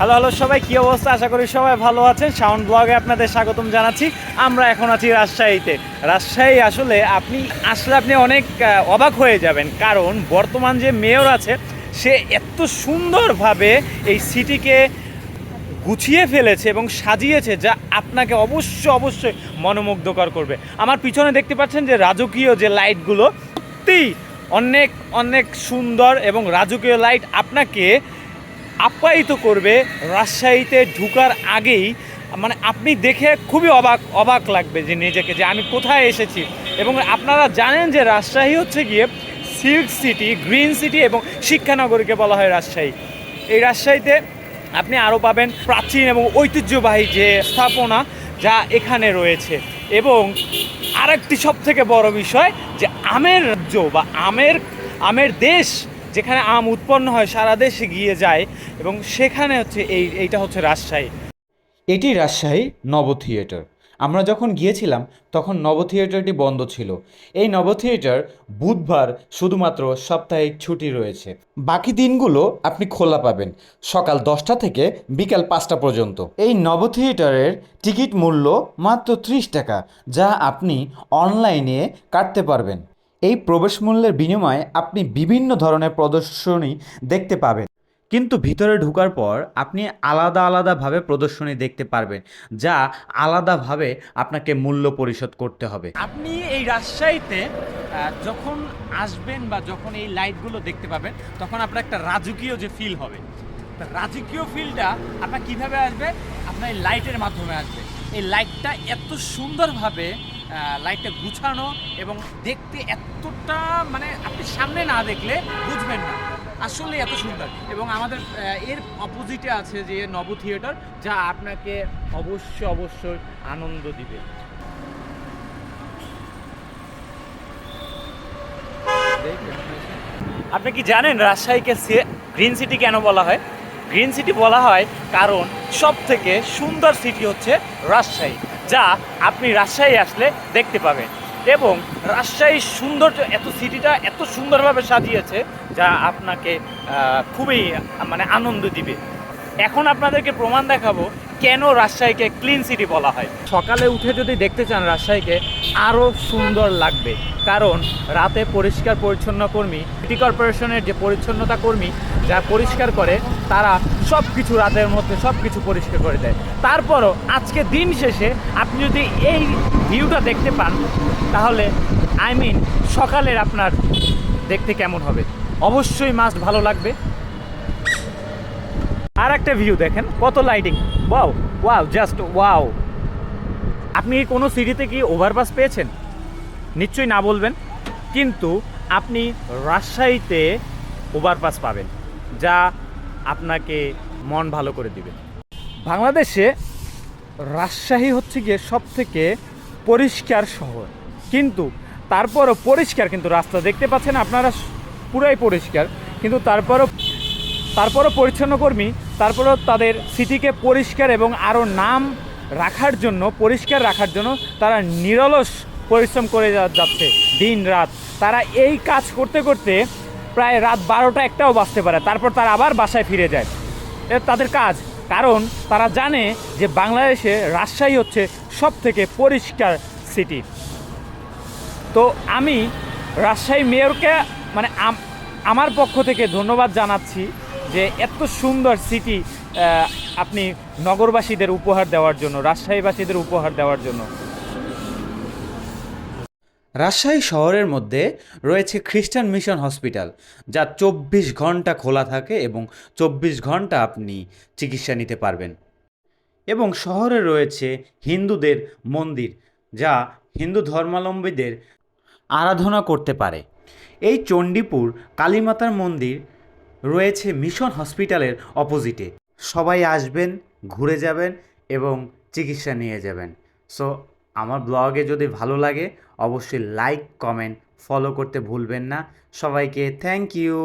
Hello hello, সবাই, কি অবস্থা? আশা করি সবাই ভালো আছেন। সাউন্ড ব্লগে আপনাদের স্বাগতম জানাচ্ছি। আমরা এখন আছি রাজশাহীতে। রাজশাহী আসলে আপনি আসলে আপনি অনেক অবাক হয়ে যাবেন। কারণ বর্তমান যে মেয়র আছে, সে এত সুন্দরভাবে এই সিটিকে গুছিয়ে ফেলেছে এবং সাজিয়েছে যা আপনাকে অবশ্য অবশ্যই মনোমুগ্ধকর করবে। আমার পিছনে দেখতে পাচ্ছেন যে রাজকীয় যে লাইটগুলো সত্যি অনেক অনেক সুন্দর এবং রাজকীয় লাইট আপনাকে আপ্যায়িত করবে রাজশাহীতে ঢুকার আগেই। মানে আপনি দেখে খুবই অবাক অবাক লাগবে যে নিজেকে, যে আমি কোথায় এসেছি। এবং আপনারা জানেন যে রাজশাহী হচ্ছে গিয়ে সিল্ক সিটি, গ্রিন সিটি এবং শিক্ষানগরীকে বলা হয় রাজশাহী। এই রাজশাহীতে আপনি আরও পাবেন প্রাচীন এবং ঐতিহ্যবাহী যে স্থাপনা যা এখানে রয়েছে। এবং আরেকটি সব থেকে বড় বিষয় যে আমের রাজ্য বা আমের আমের দেশ যেখানে আম উৎপন্ন হয় সারা দেশে গিয়ে যায় এবং সেখানে হচ্ছে এই, এইটা হচ্ছে রাজশাহী। এটি রাজশাহী নব থিয়েটার। আমরা যখন গিয়েছিলাম, তখন নব থিয়েটারটি বন্ধ ছিল। এই নব থিয়েটার বুধবার শুধুমাত্র সাপ্তাহিক ছুটি রয়েছে। বাকি দিনগুলো আপনি খোলা পাবেন, সকাল দশটা থেকে বিকাল পাঁচটা পর্যন্ত। এই নব থিয়েটারের টিকিট মূল্য মাত্র ত্রিশ টাকা, যা আপনি অনলাইনে কাটতে পারবেন। এই প্রবেশ মূল্যের বিনিময়ে আপনি বিভিন্ন ধরনের প্রদর্শনী দেখতে পাবেন। কিন্তু ভিতরে ঢোকার পর আপনি আলাদা আলাদাভাবে প্রদর্শনী দেখতে পারবেন, যা আলাদাভাবে আপনাকে মূল্য পরিশোধ করতে হবে। আপনি এই রাজশাহীতে যখন আসবেন বা যখন এই লাইটগুলো দেখতে পাবেন, তখন আপনার একটা রাজকীয় যে ফিল হবে। রাজকীয় ফিলটা আপনার কীভাবে আসবে? আপনার লাইটের মাধ্যমে আসবে। এই লাইটটা এত সুন্দরভাবে লাইটটা গুছানো এবং দেখতে এতটা মানে আপনি সামনে না দেখলে বুঝবেন না। আসলে এত সুন্দর। এবং আমাদের এর অপোজিটে আছে যে নব থিয়েটার যা আপনাকে অবশ্যই অবশ্যই আনন্দ দিবে। আপনি কি জানেন রাজশাহীকে গ্রিন সিটি কেন বলা হয়? গ্রিন সিটি বলা হয় কারণ সব থেকে সুন্দর সিটি হচ্ছে রাজশাহী, যা আপনি রাজশাহী আসলে দেখতে পাবেন। এবং রাজশাহীর সুন্দর এত সিটিটা এত সুন্দরভাবে সাজিয়েছে, যা আপনাকে খুবই মানে আনন্দ দিবে। এখন আপনাদেরকে প্রমাণ দেখাবো কেন রাজশাহীকে ক্লিন সিটি বলা হয়। সকালে উঠে যদি দেখতে চান রাজশাহীকে আরও সুন্দর লাগবে। কারণ রাতে পরিষ্কার পরিচ্ছন্ন কর্মী, সিটি কর্পোরেশনের যে পরিচ্ছন্নতা কর্মী যা পরিষ্কার করে, তারা সব কিছু রাতের মধ্যে সব কিছু পরিষ্কার করে দেয়। তারপরও আজকে দিন শেষে আপনি যদি এই ভিউটা দেখতে পান, তাহলে আই মিন সকালের আপনার দেখতে কেমন হবে? অবশ্যই মাস্ট ভালো লাগবে। আর একটা ভিউ দেখেন, কত lighting wow wow just wow আপনি কোনো সিটিতে কি ওভারপাস পেয়েছেন? নিশ্চয়ই না বলবেন। কিন্তু আপনি রাজশাহীতে ওভারপাস পাবেন। যা আপনাকে মন ভালো করে দিবে। বাংলাদেশে রাজশাহী হচ্ছে গিয়ে সব থেকে পরিষ্কার শহর। কিন্তু তারপরও পরিষ্কার কিন্তু রাস্তা দেখতে পাচ্ছেন আপনারা পুরাই পরিষ্কার। কিন্তু তারপরও তারপরও পরিচ্ছন্ন কর্মী, তারপরও তাদের সিটিকে পরিষ্কার এবং আরও নাম রাখার জন্য, পরিষ্কার রাখার জন্য তারা নিরলস পরিশ্রম করে যাচ্ছে দিন রাত তারা এই কাজ করতে করতে প্রায় রাত বারোটা একটাও বাজতে পারে। তারপর তারা আবার বাসায় ফিরে যায়। এটা তাদের কাজ। কারণ তারা জানে যে বাংলাদেশে রাজশাহী হচ্ছে সব থেকে পরিষ্কার সিটি। তো আমি রাজশাহী মেয়রকে মানে আমার পক্ষ থেকে ধন্যবাদ জানাচ্ছি যে এত সুন্দর সিটি আপনি নগরবাসীদের উপহার দেওয়ার জন্য, রাজশাহীবাসীদের উপহার দেওয়ার জন্য। রাজশাহী শহরের মধ্যে রয়েছে খ্রিস্টান মিশন হসপিটাল, যা চব্বিশ ঘণ্টা খোলা থাকে এবং চব্বিশ ঘণ্টা আপনি চিকিৎসা নিতে পারবেন। এবং শহরে রয়েছে হিন্দুদের মন্দির, যা হিন্দু ধর্মাবলম্বীদের আরাধনা করতে পারে। এই চণ্ডীপুর কালীমাতার মন্দির রয়েছে মিশন হসপিটালের অপোজিটে। সবাই আসবেন, ঘুরে যাবেন এবং চিকিৎসা নিয়ে যাবেন। সো আমার ব্লগে যদি ভালো লাগে, অবশ্যই লাইক কমেন্ট ফলো করতে ভুলবেন না। সবাইকে থ্যাংক ইউ